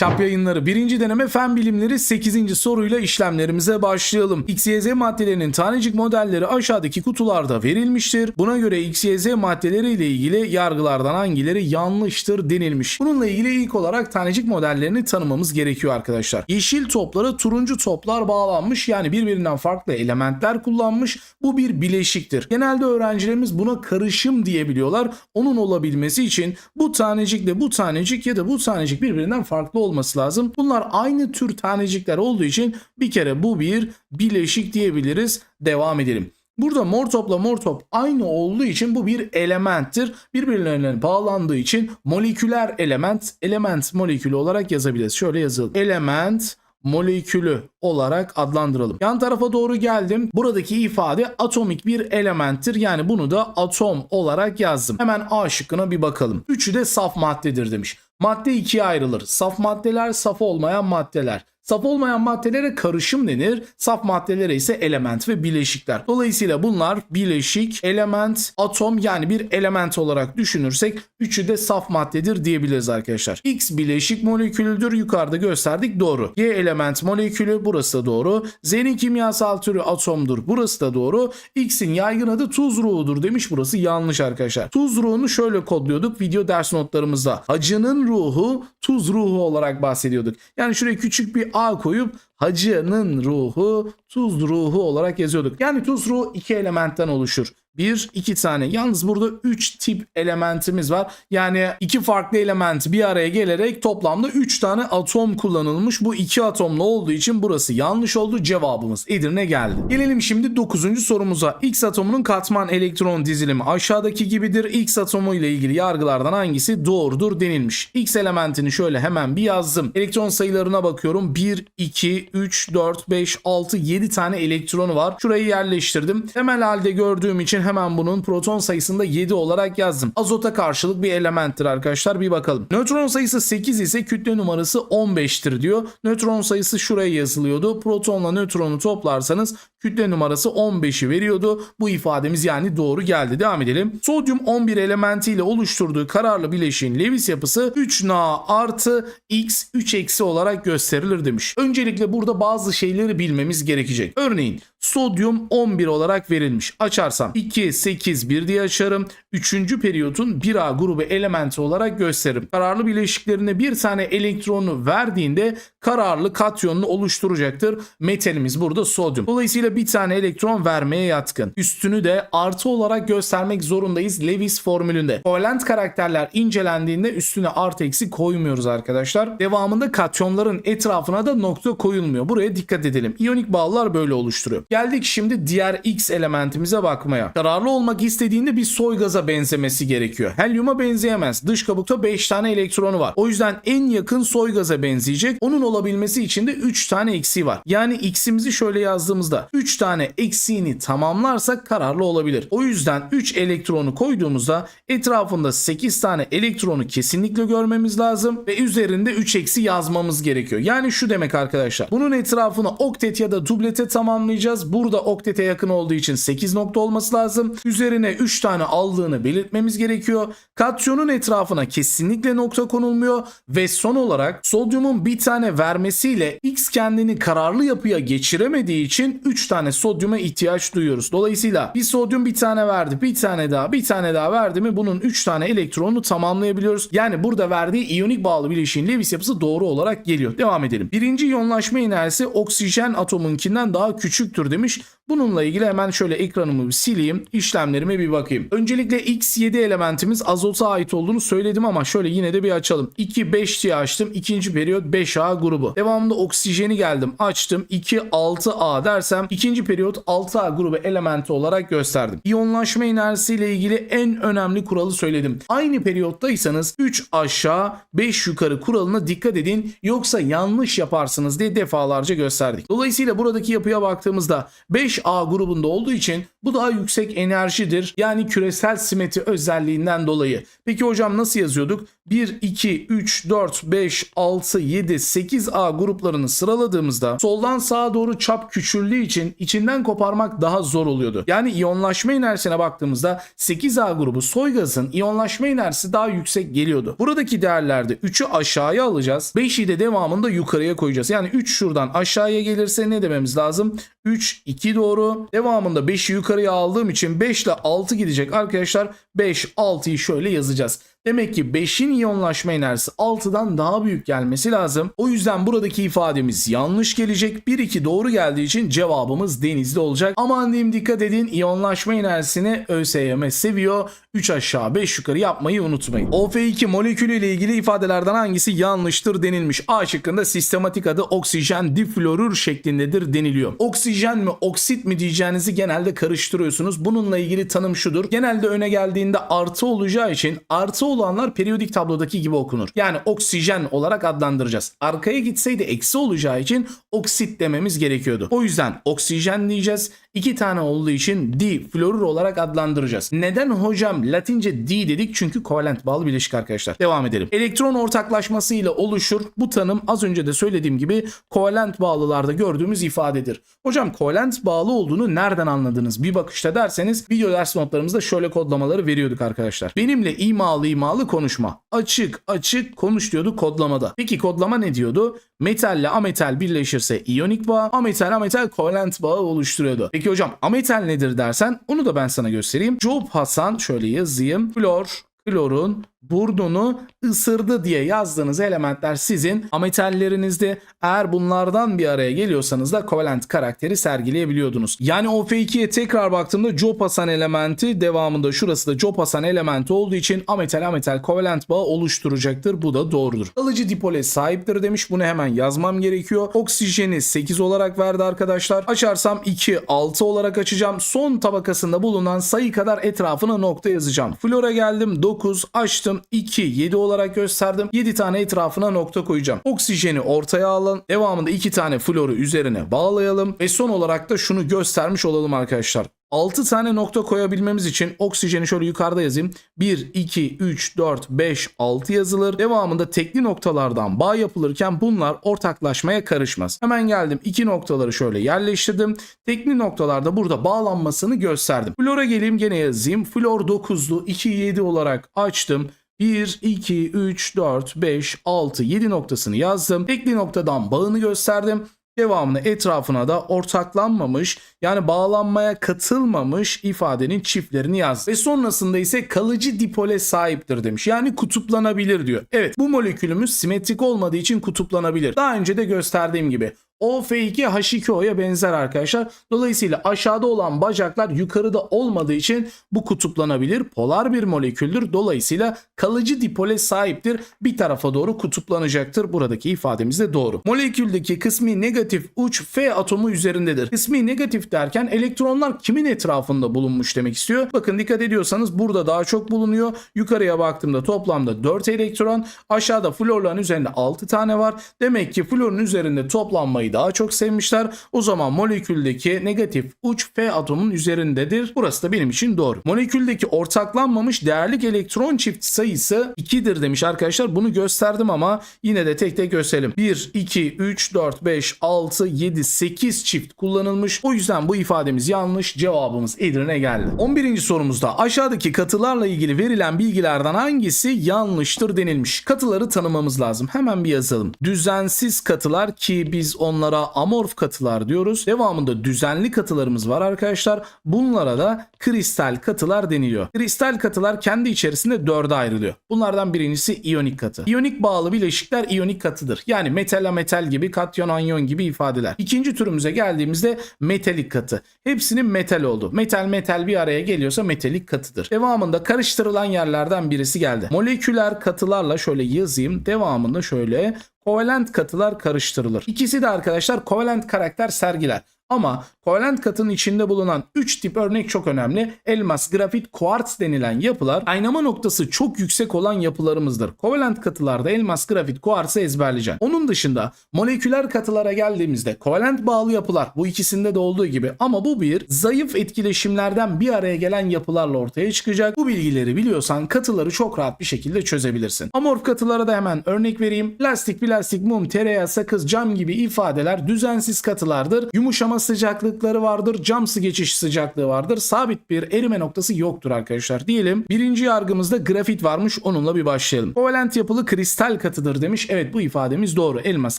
Çap yayınları birinci deneme fen bilimleri 8. soruyla işlemlerimize başlayalım. XYZ maddelerinin tanecik modelleri aşağıdaki kutularda verilmiştir. Buna göre XYZ maddeleri ile ilgili yargılardan hangileri yanlıştır denilmiş. Bununla ilgili ilk olarak tanecik modellerini tanımamız gerekiyor arkadaşlar. Yeşil toplara turuncu toplar bağlanmış yani birbirinden farklı elementler kullanmış. Bu bir bileşiktir. Genelde öğrencilerimiz buna karışım diyebiliyorlar. Onun olabilmesi için bu tanecikle bu tanecik ya da bu tanecik birbirinden farklı olması lazım. Bunlar aynı tür tanecikler olduğu için bir kere bu bir bileşik diyebiliriz. Devam edelim. Burada mor topla mor top aynı olduğu için bu bir elementtir. Birbirlerine bağlandığı için moleküler element, element molekülü olarak yazabiliriz. Şöyle yazalım. Element molekülü olarak adlandıralım. Yan tarafa doğru geldim. Buradaki ifade atomik bir elementtir. Yani bunu da atom olarak yazdım. Hemen A şıkkına bir bakalım. Üçü de saf maddedir demiş. Madde ikiye ayrılır. Saf maddeler, saf olmayan maddeler. Saf olmayan maddelere karışım denir. Saf maddelere ise element ve bileşikler. Dolayısıyla bunlar bileşik, element, atom yani bir element olarak düşünürsek üçü de saf maddedir diyebiliriz arkadaşlar. X bileşik molekülüdür. Yukarıda gösterdik doğru. Y element molekülü burası da doğru. Z'nin kimyasal türü atomdur. Burası da doğru. X'in yaygın adı tuz ruhudur demiş. Burası yanlış arkadaşlar. Tuz ruhunu şöyle kodluyorduk video ders notlarımızda. Hacının ruhu tuz ruhu olarak bahsediyorduk. Yani şuraya küçük bir A koyup hacının ruhu tuz ruhu olarak yazıyorduk. Yani tuz ruhu iki elementten oluşur. Bir, iki tane. Yalnız burada üç tip elementimiz var. Yani iki farklı element bir araya gelerek toplamda üç tane atom kullanılmış. Bu iki atomlu olduğu için burası yanlış oldu. Cevabımız Edirne geldi. Gelelim şimdi dokuzuncu sorumuza. X atomunun katman elektron dizilimi aşağıdaki gibidir. X atomu ile ilgili yargılardan hangisi doğrudur denilmiş. X elementini şöyle hemen bir yazdım. Elektron sayılarına bakıyorum. 1, 2, 3, 4, 5, 6, 7 tane elektronu var. Şurayı yerleştirdim. Temel halde gördüğüm için hemen bunun proton sayısında 7 olarak yazdım. Azota karşılık bir elementtir arkadaşlar. Bir bakalım. Nötron sayısı 8 ise kütle numarası 15'tir diyor. Nötron sayısı şuraya yazılıyordu. Protonla nötronu toplarsanız kütle numarası 15'i veriyordu. Bu ifademiz yani doğru geldi. Devam edelim. Sodyum 11 elementiyle oluşturduğu kararlı bileşiğin Lewis yapısı 3Na artı X 3 eksi olarak gösterilir demiş. Öncelikle burada bazı şeyleri bilmemiz gerekecek. Örneğin sodyum 11 olarak verilmiş. Açarsam 2, 8, 1 diye açarım. Üçüncü periyotun 1A grubu elementi olarak gösteririm. Kararlı bileşiklerine bir tane elektronu verdiğinde kararlı katyonunu oluşturacaktır. Metalimiz burada sodyum. Dolayısıyla bir tane elektron vermeye yatkın. Üstünü de artı olarak göstermek zorundayız Lewis formülünde. Kovalent karakterler incelendiğinde üstüne artı eksi koymuyoruz arkadaşlar. Devamında katyonların etrafına da nokta koyulmuyor. Buraya dikkat edelim. İyonik bağlar böyle oluşturuyor. Geldik şimdi diğer X elementimize bakmaya. Kararlı olmak istediğinde bir soy gaza benzemesi gerekiyor. Helyuma benzeyemez. Dış kabukta 5 tane elektronu var. O yüzden en yakın soy gaza benzeyecek. Onun olabilmesi için de 3 tane eksiği var. Yani X'imizi şöyle yazdığımızda 3 tane eksiğini tamamlarsak kararlı olabilir. O yüzden 3 elektronu koyduğumuzda etrafında 8 tane elektronu kesinlikle görmemiz lazım ve üzerinde 3 eksi yazmamız gerekiyor. Yani şu demek arkadaşlar. Bunun etrafını oktet ya da dublete tamamlayacağız. Burada oktete yakın olduğu için 8 nokta olması lazım. Üzerine 3 tane aldığını belirtmemiz gerekiyor. Katyonun etrafına kesinlikle nokta konulmuyor ve son olarak sodyumun bir tane vermesiyle X kendini kararlı yapıya geçiremediği için 3 tane sodyuma ihtiyaç duyuyoruz. Dolayısıyla bir sodyum bir tane verdi, bir tane daha, bir tane daha verdi mi bunun 3 tane elektronunu tamamlayabiliyoruz. Yani burada verdiği iyonik bağlı bileşiğin Lewis yapısı doğru olarak geliyor. Devam edelim. Birinci iyonlaşma enerjisi oksijen atomunkinden daha küçüktür demiş. Bununla ilgili hemen şöyle ekranımı bir sileyim. işlemlerime bir bakayım. Öncelikle X7 elementimiz azota ait olduğunu söyledim ama şöyle yine de bir açalım. 2 5 diye açtım. İkinci periyot 5A grubu. Devamında oksijeni geldim. Açtım. 2 6A dersem ikinci periyot 6A grubu elementi olarak gösterdim. İyonlaşma enerjisiyle ilgili en önemli kuralı söyledim. Aynı periyottaysanız 3 aşağı 5 yukarı kuralına dikkat edin. Yoksa yanlış yaparsınız diye defalarca gösterdik. Dolayısıyla buradaki yapıya baktığımızda 5A grubunda olduğu için bu daha yüksek enerjidir. Yani küresel simetri özelliğinden dolayı. Peki hocam nasıl yazıyorduk? 1, 2, 3, 4, 5, 6, 7, 8A gruplarını sıraladığımızda soldan sağa doğru çap küçüldüğü için için içinden koparmak daha zor oluyordu. Yani iyonlaşma enerjisine baktığımızda 8A grubu soy iyonlaşma enerjisi daha yüksek geliyordu. Buradaki değerlerde 3'ü aşağıya alacağız. 5'i de devamında yukarıya koyacağız. Yani 3 şuradan aşağıya gelirse ne dememiz lazım? 3, 2 doğru. Devamında 5'i yukarıya aldığım için 5 ile 6 gidecek arkadaşlar. 5, 6'yı şöyle yazacağız. Demek ki 5'in iyonlaşma enerjisi 6'dan daha büyük gelmesi lazım. O yüzden buradaki ifademiz yanlış gelecek. 1-2 doğru geldiği için cevabımız denizli olacak. Aman diyeyim dikkat edin iyonlaşma enerjisini ÖSYM seviyor. 3 aşağı 5 yukarı yapmayı unutmayın. OF2 molekülü ile ilgili ifadelerden hangisi yanlıştır denilmiş. A şıkkında sistematik adı oksijen diflorür şeklindedir deniliyor. Oksijen mi oksit mi diyeceğinizi genelde karıştırıyorsunuz. Bununla ilgili tanım şudur. Genelde öne geldiğinde artı olacağı için artı olanlar periyodik tablodaki gibi okunur. Yani oksijen olarak adlandıracağız. Arkaya gitseydi eksi olacağı için oksit dememiz gerekiyordu. O yüzden oksijen diyeceğiz. İki tane olduğu için diflorür olarak adlandıracağız. Neden hocam Latince D dedik? Çünkü kovalent bağlı bileşik arkadaşlar. Devam edelim. Elektron ortaklaşması ile oluşur. Bu tanım az önce de söylediğim gibi kovalent bağlılarda gördüğümüz ifadedir. Hocam kovalent bağlı olduğunu nereden anladınız? Bir bakışta derseniz video ders notlarımızda şöyle kodlamaları veriyorduk arkadaşlar. Benimle imalı imalı konuşma. Açık açık konuş diyordu kodlamada. Peki kodlama ne diyordu? Metalle ametal birleşirse iyonik bağ, ametal ametal kovalent bağı oluşturuyordu. Peki hocam ametal nedir dersen onu da ben sana göstereyim. Job Hasan şöyle yazayım. Flor, klorun burnunu ısırdı diye yazdığınız elementler sizin ametallerinizde. Eğer bunlardan bir araya geliyorsanız da kovalent karakteri sergileyebiliyordunuz. Yani OF2'ye tekrar baktığımda Job Hasan elementi devamında şurası da Job Hasan elementi olduğu için ametal ametal kovalent bağı oluşturacaktır. Bu da doğrudur. Alıcı dipole sahiptir demiş. Bunu hemen yazmam gerekiyor. Oksijeni 8 olarak verdi arkadaşlar. Açarsam 2, 6 olarak açacağım. Son tabakasında bulunan sayı kadar etrafına nokta yazacağım. Flora geldim 9 açtım 2, 7 olarak gösterdim. 7 tane etrafına nokta koyacağım. Oksijeni ortaya alın. Devamında 2 tane floru üzerine bağlayalım. Ve son olarak da şunu göstermiş olalım arkadaşlar. 6 tane nokta koyabilmemiz için oksijeni şöyle yukarıda yazayım. 1, 2, 3, 4, 5, 6 yazılır. Devamında tekli noktalardan bağ yapılırken bunlar ortaklaşmaya karışmaz. Hemen geldim. iki noktaları şöyle yerleştirdim. Tekli noktalarda burada bağlanmasını gösterdim. Flora geleyim gene yazayım. Flor 9'lu 2, 7 olarak açtım. 1, 2, 3, 4, 5, 6, 7 noktasını yazdım. Tekli noktadan bağını gösterdim. Devamını etrafına da ortaklanmamış yani bağlanmaya katılmamış ifadenin çiftlerini yaz. Ve sonrasında ise kalıcı dipole sahiptir demiş. Yani kutuplanabilir diyor. Evet bu molekülümüz simetrik olmadığı için kutuplanabilir. Daha önce de gösterdiğim gibi OF2 H2O'ya benzer arkadaşlar. Dolayısıyla aşağıda olan bacaklar yukarıda olmadığı için bu kutuplanabilir. Polar bir moleküldür. Dolayısıyla kalıcı dipole sahiptir. Bir tarafa doğru kutuplanacaktır. Buradaki ifademiz de doğru. Moleküldeki kısmi negatif uç F atomu üzerindedir. Kısmi negatif derken elektronlar kimin etrafında bulunmuş demek istiyor. Bakın dikkat ediyorsanız burada daha çok bulunuyor. Yukarıya baktığımda toplamda 4 elektron. Aşağıda florların üzerinde 6 tane var. Demek ki florun üzerinde toplanmayı daha çok sevmişler. O zaman moleküldeki negatif uç F atomun üzerindedir. Burası da benim için doğru. Moleküldeki ortaklanmamış değerlik elektron çift sayısı 2'dir demiş arkadaşlar. Bunu gösterdim ama yine de tek tek gösterelim. 1, 2, 3, 4, 5, 6, 7, 8 çift kullanılmış. O yüzden bu ifademiz yanlış. Cevabımız Edirne geldi. 11. sorumuzda aşağıdaki katılarla ilgili verilen bilgilerden hangisi yanlıştır denilmiş. Katıları tanımamız lazım. Hemen bir yazalım. Düzensiz katılar ki biz onlara amorf katılar diyoruz. Devamında düzenli katılarımız var arkadaşlar. Bunlara da kristal katılar deniliyor. Kristal katılar kendi içerisinde dörde ayrılıyor. Bunlardan birincisi iyonik katı. İyonik bağlı bileşikler iyonik katıdır. Yani metal metal gibi, katyon anyon gibi ifadeler. İkinci türümüze geldiğimizde metalik katı. Hepsinin metal oldu. Metal metal bir araya geliyorsa metalik katıdır. Devamında karıştırılan yerlerden birisi geldi. Moleküler katılarla şöyle yazayım. Devamında şöyle kovalent katılar karıştırılır. İkisi de arkadaşlar kovalent karakter sergiler. Ama kovalent katının içinde bulunan 3 tip örnek çok önemli. Elmas, grafit, kuarts denilen yapılar kaynama noktası çok yüksek olan yapılarımızdır. Kovalent katılarda elmas, grafit, kuartsı ezberleyeceksin. Onun dışında moleküler katılara geldiğimizde kovalent bağlı yapılar bu ikisinde de olduğu gibi ama bu bir zayıf etkileşimlerden bir araya gelen yapılarla ortaya çıkacak. Bu bilgileri biliyorsan katıları çok rahat bir şekilde çözebilirsin. Amorf katılara da hemen örnek vereyim. Plastik, plastik, mum, tereyağı, sakız, cam gibi ifadeler düzensiz katılardır. Yumuşama sıcaklıkları vardır. Cam sı geçiş sıcaklığı vardır. Sabit bir erime noktası yoktur arkadaşlar. Diyelim birinci yargımızda grafit varmış. Onunla bir başlayalım. Kovalent yapılı kristal katıdır demiş. Evet bu ifademiz doğru. Elmas,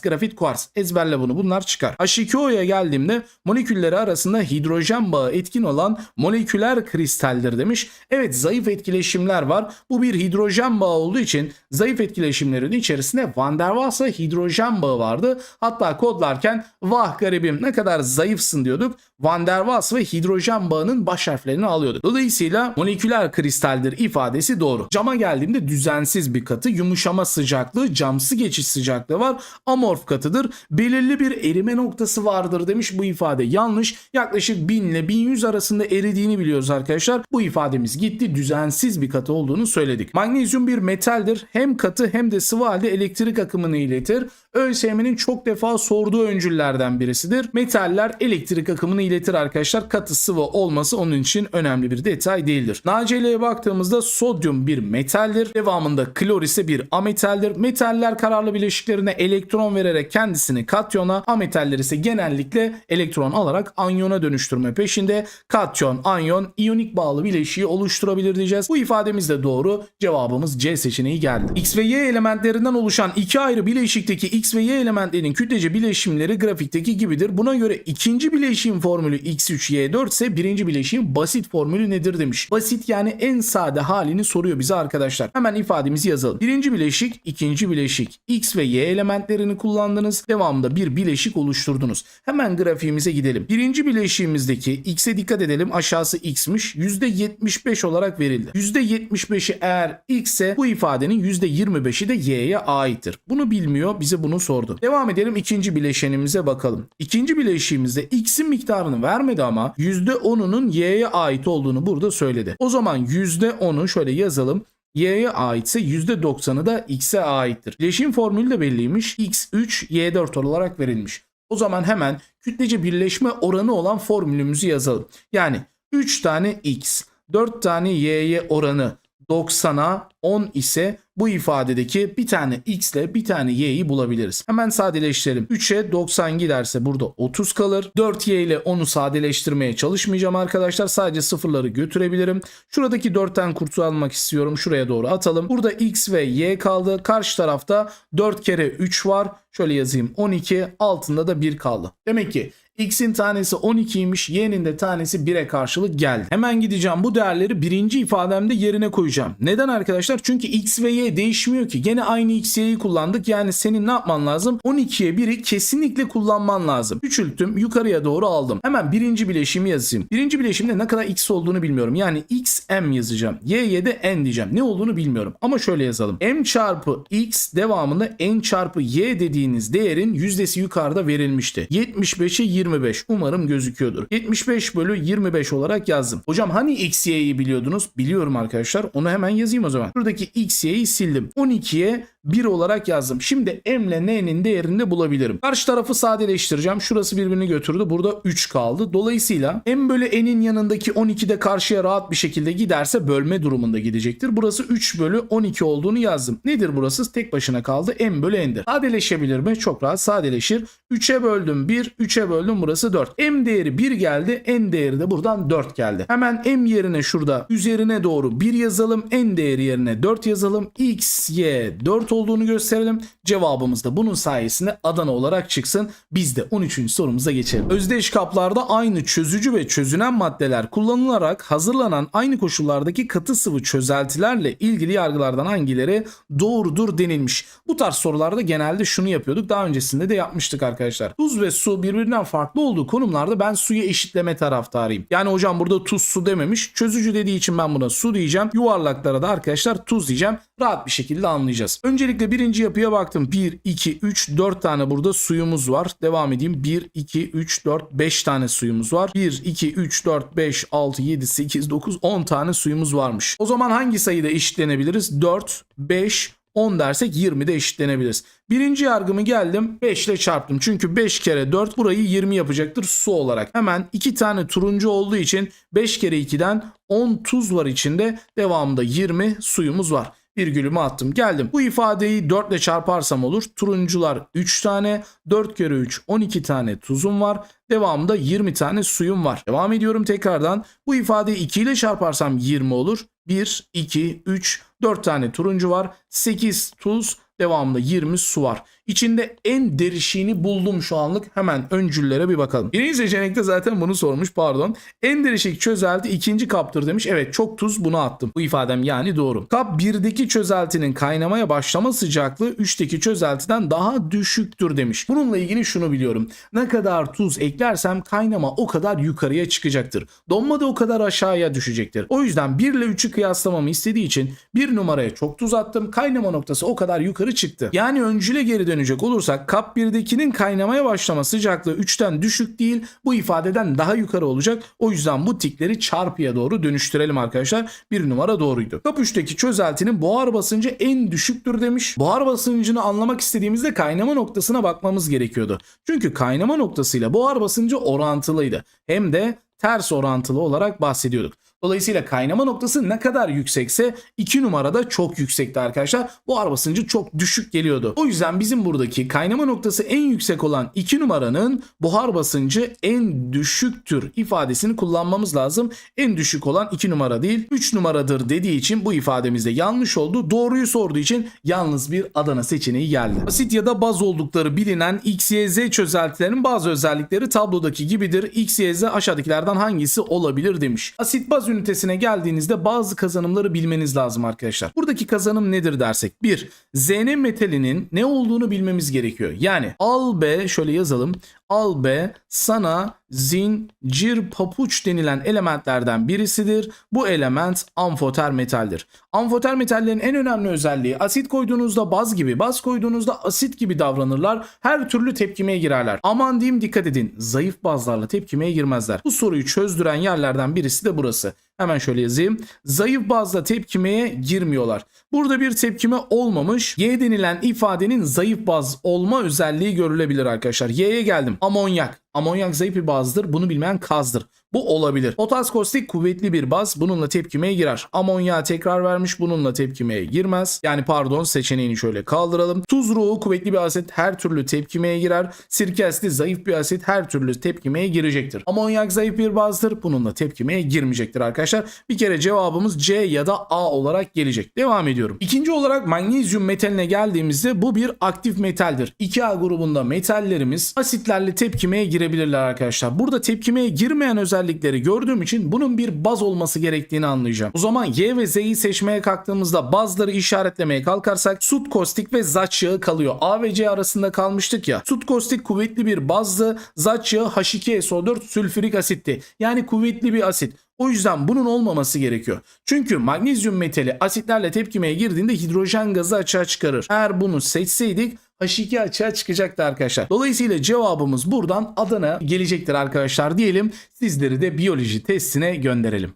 grafit, kuars. Ezberle bunu. Bunlar çıkar. H2O'ya geldiğimde molekülleri arasında hidrojen bağı etkin olan moleküler kristaldir demiş. Evet zayıf etkileşimler var. Bu bir hidrojen bağı olduğu için zayıf etkileşimlerin içerisinde Van der Waals'a hidrojen bağı vardı. Hatta kodlarken vah garibim ne kadar zayıfsın diyorduk. Van der Waals ve hidrojen bağının baş harflerini alıyorduk. Dolayısıyla moleküler kristaldir ifadesi doğru. Cama geldiğimde düzensiz bir katı, yumuşama sıcaklığı, camsı geçiş sıcaklığı var. Amorf katıdır. Belirli bir erime noktası vardır demiş bu ifade. Yanlış. Yaklaşık 1000 ile 1100 arasında eridiğini biliyoruz arkadaşlar. Bu ifademiz gitti. Düzensiz bir katı olduğunu söyledik. Magnezyum bir metaldir. Hem katı hem de sıvı halde elektrik akımını iletir. ÖSYM'nin çok defa sorduğu öncüllerden birisidir. Metaller elektrik akımını iletir arkadaşlar. Katı sıvı olması onun için önemli bir detay değildir. NaCl'ye baktığımızda sodyum bir metaldir. Devamında klor ise bir ametaldir. Metaller kararlı bileşiklerine elektron vererek kendisini katyona, ametaller ise genellikle elektron alarak anyona dönüştürme peşinde. Katyon, anyon, iyonik bağlı bileşiği oluşturabilir diyeceğiz. Bu ifademiz de doğru. Cevabımız C seçeneği geldi. X ve Y elementlerinden oluşan iki ayrı bileşikteki X ve Y elementlerinin kütlece bileşimleri grafikteki gibidir. Buna göre ikinci bileşiğin formülü X3Y4 ise birinci bileşiğin basit formülü nedir demiş. Basit yani en sade halini soruyor bize arkadaşlar. Hemen ifademizi yazalım. Birinci bileşik, ikinci bileşik. X ve Y elementlerini kullandınız. Devamında bir bileşik oluşturdunuz. Hemen grafiğimize gidelim. Birinci bileşiğimizdeki X'e dikkat edelim. Aşağısı X'miş. %75 olarak verildi. %75'i eğer X ise bu ifadenin %25'i de Y'ye aittir. Bunu bilmiyor. Bize bunu sordu. Devam edelim ikinci bileşenimize bakalım. İkinci bileşiğimizde X'in miktarını vermedi ama %10'unun Y'ye ait olduğunu burada söyledi. O zaman %10'u şöyle yazalım. Y'ye aitse %90'ı da X'e aittir. Bileşim formülü de belliymiş. X3, Y4 olarak verilmiş. O zaman hemen kütlece birleşme oranı olan formülümüzü yazalım. Yani 3 tane X, 4 tane Y'ye oranı 90'a 10 ise bu ifadedeki bir tane x ile bir tane y'yi bulabiliriz. Hemen sadeleştirelim. 3'e 90 giderse burada 30 kalır. 4y ile 10'u sadeleştirmeye çalışmayacağım arkadaşlar. Sadece sıfırları götürebilirim. Şuradaki 4'ten kurtulmak istiyorum. Şuraya doğru atalım. Burada x ve y kaldı. Karşı tarafta 4 kere 3 var. Şöyle yazayım 12 altında da 1 kaldı. Demek ki X'in tanesi 12'ymiş, Y'nin de tanesi 1'e karşılık geldi. Hemen gideceğim bu değerleri birinci ifademde yerine koyacağım. Neden arkadaşlar? Çünkü X ve Y değişmiyor ki. Gene aynı X, Y'yi kullandık. Yani senin ne yapman lazım? 12'ye 1'i kesinlikle kullanman lazım. Küçülttüm, yukarıya doğru aldım. Hemen birinci bileşimi yazayım. Birinci bileşimde ne kadar X olduğunu bilmiyorum. Yani X, M yazacağım. Y'ye de N diyeceğim. Ne olduğunu bilmiyorum. Ama şöyle yazalım. M çarpı X devamında N çarpı Y dediğiniz değerin yüzdesi yukarıda verilmişti. 75'e 25. Umarım gözüküyordur. 75 bölü 25 olarak yazdım. Hocam hani X, Y'yi biliyordunuz? Biliyorum arkadaşlar. Onu hemen yazayım o zaman. Şuradaki X, Y'yi sildim. 12'ye 1 olarak yazdım. Şimdi M ile N'nin değerini de bulabilirim. Karşı tarafı sadeleştireceğim. Şurası birbirini götürdü. Burada 3 kaldı. Dolayısıyla M bölü N'in yanındaki 12 de karşıya rahat bir şekilde giderse bölme durumunda gidecektir. Burası 3 bölü 12 olduğunu yazdım. Nedir burası? Tek başına kaldı. M bölü N'dir. Sadeleşebilir mi? Çok rahat sadeleşir. 3'e böldüm 1, 3'e böldüm burası 4. M değeri 1 geldi. N değeri de buradan 4 geldi. Hemen M yerine şurada üzerine doğru 1 yazalım. N değeri yerine 4 yazalım. X, Y 4 olduğunu gösterelim. Cevabımız da bunun sayesinde Adana olarak çıksın. Biz de 13. sorumuza geçelim. Özdeş kaplarda aynı çözücü ve çözünen maddeler kullanılarak hazırlanan aynı koşullardaki katı sıvı çözeltilerle ilgili yargılardan hangileri doğrudur denilmiş. Bu tarz sorularda genelde şunu yapıyorduk. Daha öncesinde de yapmıştık arkadaşlar. Tuz ve su birbirinden farklı olduğu konumlarda ben suyu eşitleme taraftarıyım. Yani hocam burada tuz su dememiş. Çözücü dediği için ben buna su diyeceğim. Yuvarlaklara da arkadaşlar tuz diyeceğim. Rahat bir şekilde anlayacağız. Öncelikle birinci yapıya baktım. 1, 2, 3, 4 tane burada suyumuz var. Devam edeyim. 1, 2, 3, 4, 5 tane suyumuz var. 1, 2, 3, 4, 5, 6, 7, 8, 9, 10 tane suyumuz varmış. O zaman hangi sayıda eşitlenebiliriz? 4, 5, 10 dersek 20'de eşitlenebiliriz. Birinci yargımı geldim 5 ile çarptım. Çünkü 5 kere 4 burayı 20 yapacaktır su olarak. Hemen 2 tane turuncu olduğu için 5 kere 2'den 10 tuz var içinde. Devamında 20 suyumuz var. Virgülümü attım. Geldim. Bu ifadeyi 4 ile çarparsam olur. Turuncular 3 tane. 4 kere 3 12 tane tuzum var. Devamında 20 tane suyum var. Devam ediyorum tekrardan. Bu ifadeyi 2 ile çarparsam 20 olur. 1, 2, 3, 4 tane turuncu var. 8 tuz. Devamında 20 su var. İçinde en derişiğini buldum şu anlık. Hemen öncüllere bir bakalım. Birinci seçenekte zaten bunu sormuş pardon. En derişik çözelti ikinci kaptır demiş. Evet çok tuz bunu attım. Bu ifadem yani doğru. Kap 1'deki çözeltinin kaynamaya başlama sıcaklığı 3'teki çözeltiden daha düşüktür demiş. Bununla ilgili şunu biliyorum. Ne kadar tuz eklersem kaynama o kadar yukarıya çıkacaktır. Donma da o kadar aşağıya düşecektir. O yüzden 1 ile 3'ü kıyaslamamı istediği için bir numaraya çok tuz attım. Kaynama noktası o kadar yukarı çıktı. Yani öncüle geri dönecek olursak kap 1'dekinin kaynamaya başlama sıcaklığı 3'ten düşük değil bu ifadeden daha yukarı olacak. O yüzden bu tikleri çarpıya doğru dönüştürelim arkadaşlar. Bir numara doğruydu. Kap 3'teki çözeltinin buhar basıncı en düşüktür demiş. Buhar basıncını anlamak istediğimizde kaynama noktasına bakmamız gerekiyordu. Çünkü kaynama noktasıyla buhar basıncı orantılıydı. Hem de ters orantılı olarak bahsediyorduk. Dolayısıyla kaynama noktası ne kadar yüksekse 2 numarada çok yüksekti arkadaşlar. Buhar basıncı çok düşük geliyordu. O yüzden bizim buradaki kaynama noktası en yüksek olan 2 numaranın buhar basıncı en düşüktür ifadesini kullanmamız lazım. En düşük olan 2 numara değil 3 numaradır dediği için bu ifademizde yanlış oldu. Doğruyu sorduğu için yalnız bir Adana seçeneği geldi. Asit ya da baz oldukları bilinen X, Y, çözeltilerin bazı özellikleri tablodaki gibidir. X, Y, Z aşağıdakilerden hangisi olabilir demiş. Asit baz ünitesine geldiğinizde bazı kazanımları bilmeniz lazım arkadaşlar. Buradaki kazanım nedir dersek 1. Zn metalinin ne olduğunu bilmemiz gerekiyor. Yani al B şöyle yazalım. Al B sana zincir papuç denilen elementlerden birisidir. Bu element amfoter metaldir. Amfoter metallerin en önemli özelliği asit koyduğunuzda baz gibi, baz koyduğunuzda asit gibi davranırlar. Her türlü tepkimeye girerler. Aman diyeyim dikkat edin. Zayıf bazlarla tepkimeye girmezler. Bu soruyu çözdüren yerlerden birisi de burası. Hemen şöyle yazayım. Zayıf bazla tepkimeye girmiyorlar. Burada bir tepkime olmamış. Y denilen ifadenin zayıf baz olma özelliği görülebilir arkadaşlar. Y'ye geldim. Amonyak. Amonyak zayıf bir bazdır. Bunu bilmeyen kazdır. Bu olabilir. Potas kostik kuvvetli bir baz. Bununla tepkimeye girer. Amonyağa tekrar vermiş. Bununla tepkimeye girmez. Yani pardon seçeneğini şöyle kaldıralım. Tuz ruhu kuvvetli bir asit her türlü tepkimeye girer. Sirke asidi zayıf bir asit her türlü tepkimeye girecektir. Amonyak zayıf bir bazdır. Bununla tepkimeye girmeyecektir arkadaşlar. Bir kere cevabımız C ya da A olarak gelecek. Devam ediyorum. İkinci olarak magnezyum metaline geldiğimizde bu bir aktif metaldir. 2A grubunda metallerimiz asitlerle tepkimeye girebilirler arkadaşlar. Burada tepkimeye girmeyen özellikleri gördüğüm için bunun bir baz olması gerektiğini anlayacağım. O zaman Y ve Z'yi seçmeye kalktığımızda bazları işaretlemeye kalkarsak sut ve zaç yağı kalıyor. A ve C arasında kalmıştık ya. Sut kuvvetli bir bazdı. Zaç yağı H2SO4 sülfürik asitti. Yani kuvvetli bir asit. O yüzden bunun olmaması gerekiyor. Çünkü magnezyum metali asitlerle tepkimeye girdiğinde hidrojen gazı açığa çıkarır. Eğer bunu seçseydik H2 açığa çıkacaktı arkadaşlar. Dolayısıyla cevabımız buradan Adana gelecektir arkadaşlar diyelim. Sizleri de biyoloji testine gönderelim.